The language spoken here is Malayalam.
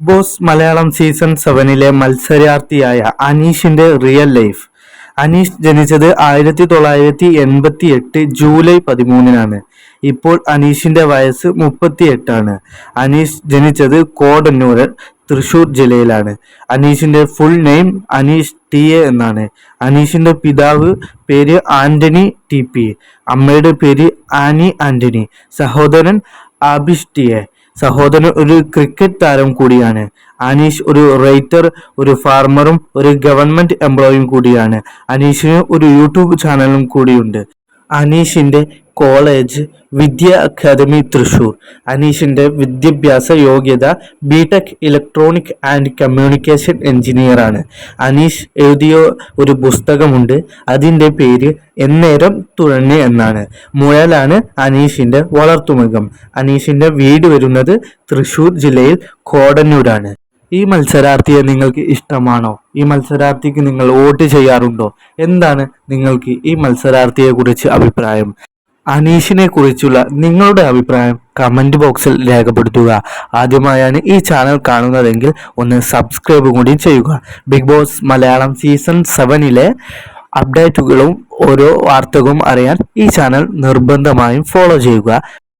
ബോസ് മലയാളം സീസൺ സെവനിലെ മത്സരാർത്ഥിയായ അനീഷിന്റെ റിയൽ ലൈഫ്. അനീഷ് ജനിച്ചത് ആയിരത്തി തൊള്ളായിരത്തി എൺപത്തി എട്ട് ജൂലൈ പതിമൂന്നിനാണ്. ഇപ്പോൾ അനീഷിന്റെ വയസ്സ് മുപ്പത്തി എട്ടാണ് അനീഷ് ജനിച്ചത് കോടന്നൂർ തൃശൂർ ജില്ലയിലാണ്. അനീഷിന്റെ full name Aneesh T A എന്നാണ്. അനീഷിന്റെ പിതാവ് പേര് ആന്റണി ടി പി. അമ്മയുടെ പേര് ആനി ആന്റണി. സഹോദരൻ ആബിഷ് ടി എ. സഹോദരൻ ഒരു ക്രിക്കറ്റ് താരം കൂടിയാണ്. അനീഷ് ഒരു റൈറ്റർ ഒരു ഫാർമറും ഒരു ഗവൺമെന്റ് എംപ്ലോയിയും കൂടിയാണ്. അനീഷിന് ഒരു യൂട്യൂബ് ചാനലും കൂടിയുണ്ട്. അനീഷിന്റെ കോളേജ് വിദ്യ അക്കാദമി തൃശൂർ. അനീഷിന്റെ വിദ്യാഭ്യാസ യോഗ്യത BTech electronic and communication engineer ആണ്. അനീഷ് എഴുതിയ ഒരു പുസ്തകമുണ്ട്. അതിന്റെ പേര് എന്നേരം തുഴഞ്ഞ് എന്നാണ്. മുഴലാണ് അനീഷിന്റെ വളർത്തുമൃഗം. അനീഷിന്റെ വീട് വരുന്നത് തൃശൂർ ജില്ലയിൽ കോടന്നൂരാണ്. ഈ മത്സരാർത്ഥിയെ നിങ്ങൾക്ക് ഇഷ്ടമാണോ? ഈ മത്സരാർത്ഥിക്ക് നിങ്ങൾ വോട്ട് ചെയ്യാറുണ്ടോ? എന്താണ് നിങ്ങൾക്ക് ഈ മത്സരാർത്ഥിയെ കുറിച്ച് അഭിപ്രായം? അനീഷിനെ കുറിച്ചുള്ള നിങ്ങളുടെ അഭിപ്രായം കമന്റ് ബോക്സിൽ രേഖപ്പെടുത്തുക. ആദ്യമായാണ് ഈ ചാനൽ കാണുന്നതെങ്കിൽ ഒന്ന് സബ്സ്ക്രൈബ് കൂടി ചെയ്യുക. ബിഗ് ബോസ് മലയാളം സീസൺ സെവനിലെ അപ്ഡേറ്റുകളും ഓരോ വാർത്തകളും അറിയാൻ ഈ ചാനൽ നിർബന്ധമായും ഫോളോ ചെയ്യുക.